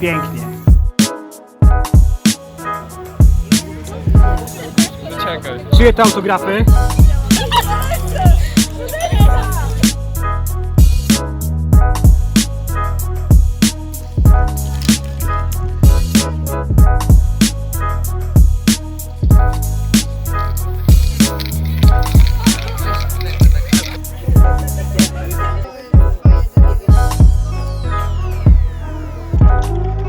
Pięknie. Czekaj. Czyje te autografy? you